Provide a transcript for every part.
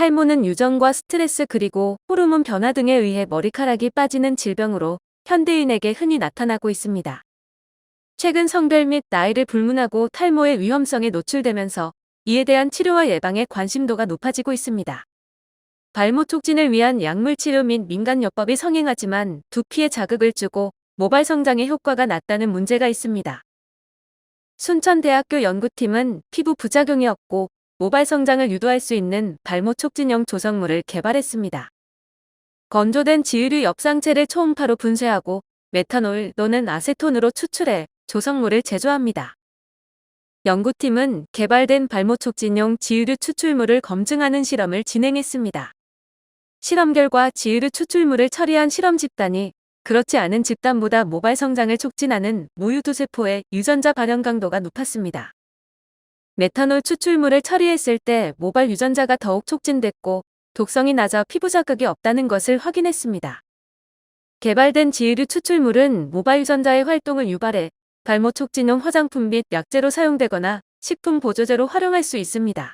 탈모는 유전과 스트레스 그리고 호르몬 변화 등에 의해 머리카락이 빠지는 질병으로 현대인에게 흔히 나타나고 있습니다. 최근 성별 및 나이를 불문하고 탈모의 위험성에 노출되면서 이에 대한 치료와 예방에 관심도가 높아지고 있습니다. 발모 촉진을 위한 약물 치료 및 민간요법이 성행하지만 두피에 자극을 주고 모발 성장에 효과가 낮다는 문제가 있습니다. 순천대학교 연구팀은 피부 부작용이 없고 모발 성장을 유도할 수 있는 발모 촉진형 조성물을 개발했습니다. 건조된 지유류 엽상체를 초음파로 분쇄하고 메탄올 또는 아세톤으로 추출해 조성물을 제조합니다. 연구팀은 개발된 발모 촉진용 지유류 추출물을 검증하는 실험을 진행했습니다. 실험 결과 지유류 추출물을 처리한 실험 집단이 그렇지 않은 집단보다 모발 성장을 촉진하는 모유두 세포의 유전자 발현 강도가 높았습니다. 메탄올 추출물을 처리했을 때 모발 유전자가 더욱 촉진됐고 독성이 낮아 피부 자극이 없다는 것을 확인했습니다. 개발된 지유류 추출물은 모발 유전자의 활동을 유발해 발모 촉진용 화장품 및 약재로 사용되거나 식품 보조제로 활용할 수 있습니다.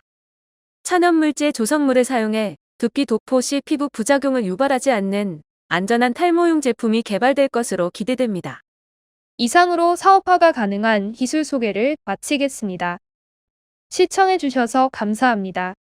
천연물질 조성물을 사용해 두피 도포 시 피부 부작용을 유발하지 않는 안전한 탈모용 제품이 개발될 것으로 기대됩니다. 이상으로 사업화가 가능한 기술 소개를 마치겠습니다. 시청해주셔서 감사합니다.